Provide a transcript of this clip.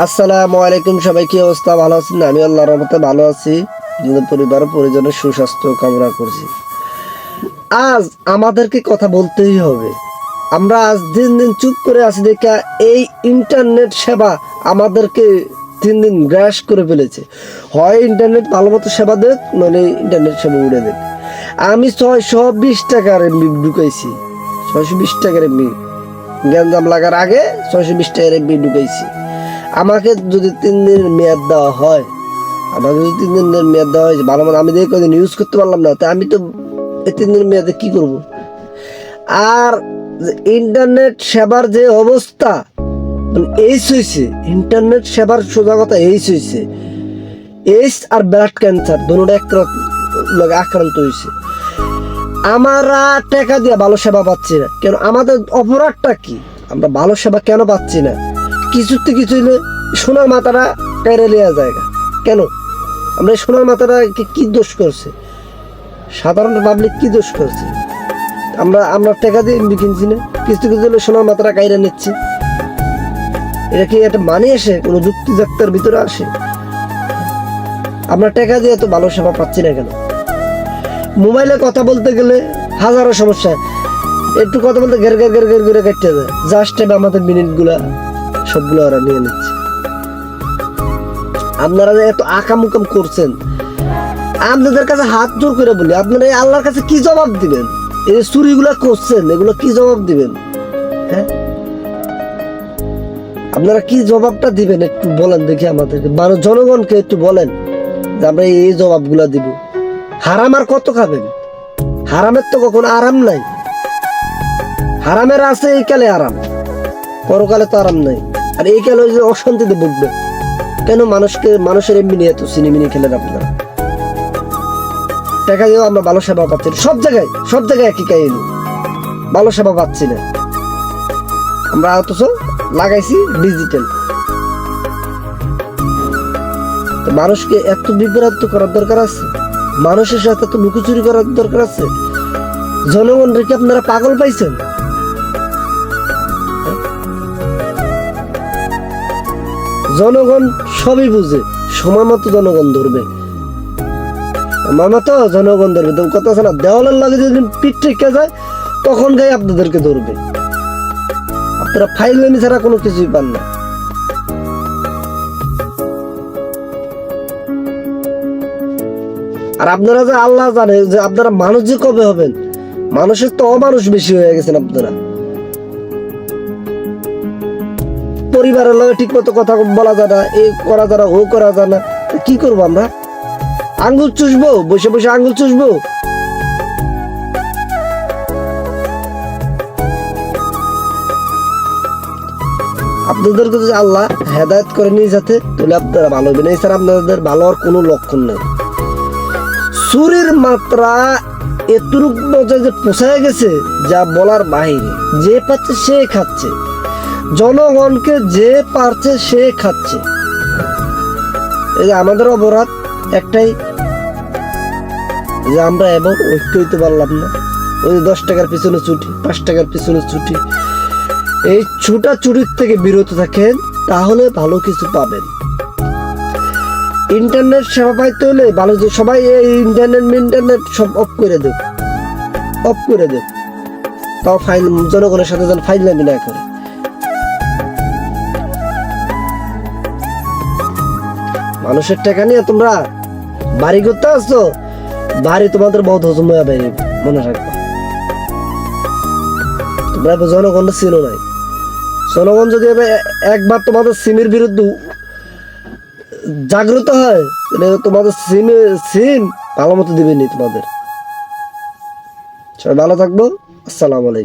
আসসালামু আলাইকুম, সবাই কি অবস্থা? ভালো আছেন? আমি আল্লাহর রহমতে ভালো আছি। নিজের পরিবার, পরিজনের সুস্বাস্থ্য কামনা করছি। আজ আমাদেরকে কথা বলতেই হবে। আমরা আজ দিন দিন চুপ করে আছি দেখা এই ইন্টারনেট সেবা আমাদেরকে দিন দিন গ্রাস করে ফেলেছে। হয় ইন্টারনেট ভালো মতো সেবা দেখ নইলে ইন্টারনেট সেবা উড়ে দেখ আমি ছয়শো বিশ টাকার এমবি ঢুকাইছি। ছয়শো বিশ টাকার এমবি গ্যাঞ্জাম লাগার আগে ছয়শো বিশ টাকার এমবি ঢুকাইছি। আমাকে যদি তিন দিনের মেয়াদ দেওয়া হয়, আমাকে যদি তিন দিনের মেয়াদ দেওয়া হয়, ভালো মানে আমি দেখে কদিন ইউজ করতে পারলাম না, তা আমি তো এই তিন দিনের মেয়াদে কি করব? আর ইন্টারনেট সেবার যে অবস্থা এইস হয়েছে ইন্টারনেট সেবার সোজা এইস হয়েছে এইস আর ব্লাড ক্যান্সার দুটোটা এক লগে আক্রান্ত হয়েছে আমরা টাকা দিয়ে ভালো সেবা পাচ্ছি না। কেন? আমাদের অপরাধটা কি? আমরা ভালো সেবা কেন পাচ্ছি না? কিছুতে কিছু সোনার মাথাটা কেড়ে নেওয়া জায়গা। কেন? আমরা সোনার মাথাটা কি দোষ করছে? সাধারণ পাবলিক কি দোষ করছে? আমরা আমরা টাকা দিয়ে কিনছি না। কিছু কিছু হলে সোনার মাথাটা কাইরা নিচ্ছি। এটা কি একটা মানে আসে? কোনো যুক্তি যাত্রার ভিতরে আসে? আমরা টাকা দিয়ে এত ভালো সেবা পাচ্ছি না কেন? মোবাইলে কথা বলতে গেলে হাজারো সমস্যা। একটু কথা বলতে ঘের ঘের ঘের ঘের করে কাটতে যায়। জাস্ট আমাদের মিনিটগুলা সবগুলো ওরা নিয়ে নিচ্ছে। আপনারা এত আকাম উকাম করছেন, আপনাদের কাছে হাত জোর করে বলি, আপনারা এই আল্লাহর কাছে কি জবাব দিবেন? এই চুরিগুলা করছেন, এগুলো কি জবাব দিবেন? হ্যাঁ? আপনারা কি জবাবটা দিবেন একটু বলেন দেখি আমাদেরকে। মানুষ জনগণকে একটু বলেন যে আমরা এই জবাবগুলা দিব। হারাম আর কত খাবেন? হারামের তো কখনো আরাম নাই। হারামের আছে, এই কালে আরাম। পরকালে তো আরাম নাই। আর এই কালে যে অশান্তিতে ভুগবে। কেন মানুষকে, মানুষের এমনি নিয়ে এত সিনেমিনি খেলেন আপনারা? টাকা দিয়েও আমরা ভালো সেবা পাচ্ছি। না। সব জায়গায় সব জায়গায় একই কাহিনী। ভালো সেবা পাচ্ছি না। আমরা অথচ লাগাইছি ডিজিটাল তো মানুষকে এত বিভ্রান্ত করার দরকার আছে? মানুষের সাথে এত লুকোচুরি করার দরকার আছে? জনগণ রেখে আপনারা পাগল পাইছেন? জনগণ সবই বুঝে, সময় মতো জনগণ ধরবে। আমার মতো জনগণ ধরবে। তো কথা আছে না, দেওয়ালের লাগে যদি পিঠ টেকে যায়, তখন গাই আপনাদেরকে ধরবে। আপনারা ফাইলেমি ছাড়া কোনো কিছুই পান না। আর আপনারা যে আল্লাহ জানে যে আপনারা মানুষ যে কবে হবেন, মানুষের তো অমানুষ বেশি হয়ে গেছেন আপনারা। পরিবারের লগে ঠিক মতো কথা বলা যায় না এই করা যায় না, ও করা যায় না কি করব আমরা? আঙ্গুল চুষবো, বসে বসে আঙ্গুল চুষবো? আপনাদেরকে যদি আল্লাহ হেদায়ত করে নিয়ে যাতে, তাহলে আপনারা ভালো হবেন এছাড়া আপনাদের ভালো হওয়ার কোনো লক্ষণ নেই। সুরের মাত্রা এতটুক পর্যায়ে যে পোষায় গেছে, যা বলার বাহিরে। যে পাচ্ছে, সে খাচ্ছে। জনগণকে যে পারছে সে খাচ্ছে। এই যে আমাদের অপরাধ একটাই। যে আমরা এবং ঐক্য হইতে পারলাম না। ওই দশ টাকার পিছনে ছুটি, পাঁচ টাকার পিছনে ছুটি। এই ছুটা চুরির থেকে বিরত থাকেন, তাহলে ভালো কিছু পাবেন। ইন্টারনেট সেবা পাইতে হলে ভালো যে সবাই এই ইন্টারনেট ইন্টারনেট সব অফ করে দেব। অফ করে দেব। তাও ফাইল, জনগণের সাথে যেন ফাইল নামি না করে মানুষের টাকা নিয়ে তোমরা বাড়ি করতে আসছো, বাড়ি তোমাদের বহুত হজম হয়ে বাইরে মনে রাখবা। তোমরা এবার জনগণটা চিনো নাই। জনগণ যদি একবার তোমাদের সিমের বিরুদ্ধে জাগ্রত হয় তোমাদের সিমে সিম ভালো মতো দিবেনি তোমাদের। সবাই ভালো থাকব, আসসালামু আলাইকুম।